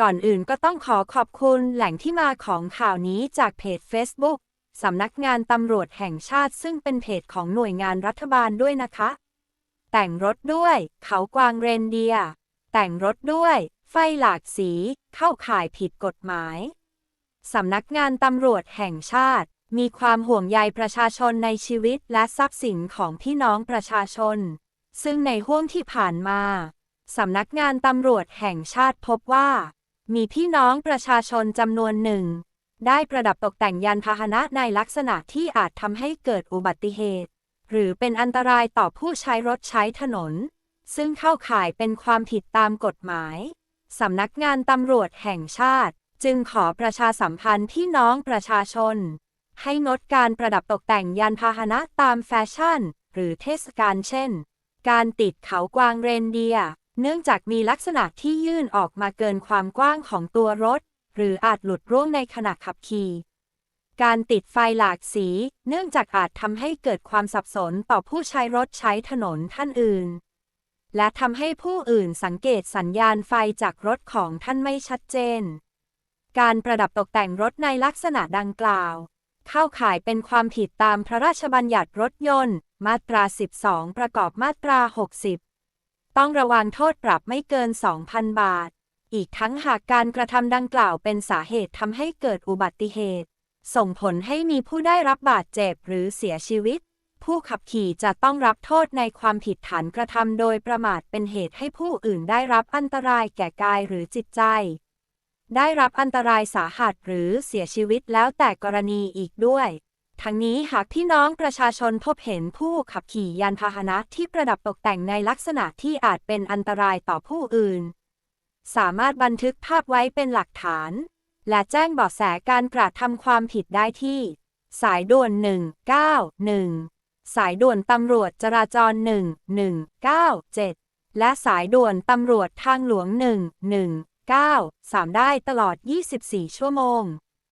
ก่อนอื่นก็ต้องขอขอบคุณแหล่งที่มาของข่าวนี้จากเพจ Facebook สำนักงานตำรวจแห่งชาติซึ่งเป็นเพจของหน่วยงานรัฐบาลด้วยนะคะ แต่งรถด้วย เขากวางเรนเดียร์แต่งรถด้วย ไฟหลากสี เข้าข่ายผิดกฎหมาย สำนักงานตำรวจแห่งชาติ มีความห่วงใยประชาชนในชีวิตและทรัพย์สินของพี่น้องประชาชน ซึ่งในห่วงที่ผ่านมา สำนักงานตำรวจแห่งชาติพบว่า มีพี่น้องประชาชนจำนวนหนึ่ง ได้ประดับตกแต่งยานพาหนะในลักษณะที่อาจทำให้เกิดอุบัติเหตุ หรือเป็นอันตรายต่อผู้ใช้รถใช้ถนน ซึ่งเข้าข่ายเป็นความผิดตามกฎหมาย สำนักงานตำรวจแห่งชาติ จึงขอประชาสัมพันธ์พี่น้องประชาชน ให้งดการประดับตกแต่งยานพาหนะตามแฟชั่น หรือเทศกาลเช่น การติดเขากวางเรนเดียร์ เนื่องจากมีลักษณะที่ยื่นออกมาเกินความกว้างของตัวรถ หรืออาจหลุดร่วงในขณะขับขี่ การติดไฟหลากสี เนื่องจากอาจทำให้เกิดความสับสนต่อผู้ใช้รถใช้ถนนท่านอื่น และทำให้ผู้อื่นสังเกตสัญญาณไฟจากรถของท่านไม่ชัดเจน การประดับตกแต่งรถในลักษณะดังกล่าว เข้าข่ายเป็นความผิดตามพระราชบัญญัติรถยนต์ มาตรา 12 ประกอบมาตรา 60 ต้องระวังโทษปรับไม่เกิน 2,000 บาท อีกทั้งหากการกระทำดังกล่าวเป็นสาเหตุทำให้เกิดอุบัติเหตุ ส่งผลให้มีผู้ได้รับบาดเจ็บหรือเสียชีวิต ผู้ขับขี่จะต้องรับโทษในความผิดฐานกระทำโดยประมาทเป็นเหตุให้ผู้อื่นได้รับอันตรายแก่กายหรือจิตใจ ได้รับอันตรายสาหัสหรือเสียชีวิตแล้วแต่กรณีอีกด้วย ทั้งนี้หากพี่น้องประชาชนพบเห็นผู้ขับขี่ยานพาหนะที่ประดับตกแต่งในลักษณะที่อาจเป็นอันตรายต่อผู้อื่น สามารถบันทึกภาพไว้เป็นหลักฐาน และแจ้งเบาะแสการกระทำความผิดได้ที่ สายด่วน 191 สายด่วนตำรวจจราจร 1197 และสายด่วนตำรวจทางหลวง 119 3 ได้ตลอด 24 ชั่วโมง